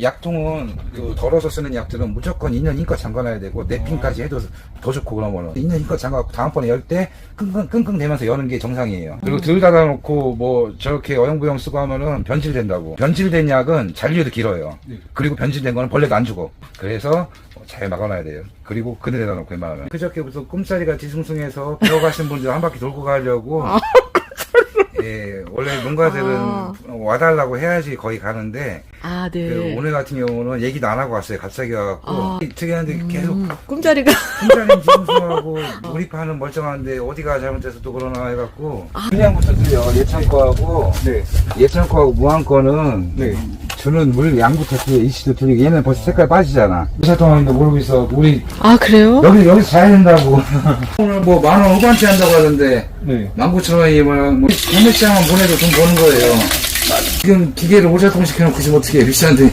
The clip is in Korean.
약통은 그 덜어서 쓰는 약들은 무조건 2년 인껏 잠가놔야 되고 냅핀까지 해도 더 좋고 그러면은 2년 인껏 잠가고 다음번에 열 때 끙끙 끙끙 대면서 여는 게 정상이에요. 그리고 덜 닫아놓고 뭐 저렇게 어영부영 쓰고 하면은 변질된다고. 변질된 약은 잔류도 길어요. 그리고 변질된 거는 벌레도 안 죽어. 그래서 잘 막아놔야 돼요. 그리고 그늘에다 놓고 웬만하면. 그저께부터 꿈자리가 뒤숭숭해서 배워가신 분들 한 바퀴 돌고 가려고 예, 원래 농가들은 아. 와달라고 해야지 거의 가는데 아, 네. 그 오늘 같은 경우는 얘기도 안 하고 왔어요. 갑자기 와갖고 아. 특이한데 계속 음, 꿈자리가. 팀장님 지금하고 우리 파는 멀쩡한데 어디가 잘못돼서 또 그러나 해갖고 그냥부터 틀려 예천 거하고 네. 예천 거하고 무한 거는 네. 주는 물 양부터 틀려 이시도 틀리고 얘는 벌써 색깔 빠지잖아. 회사 동안인데 모르고 있어. 우리 아, 그래요? 여기 여기서 자야 된다고. 오늘 뭐 만원 후반치 한다고 하던데 네. 19,000원이면 뭐 판매장만 보내도 돈 버는 거예요. 지금 기계를 오작동 시켜놓고 지금 어떻게 해 비싼데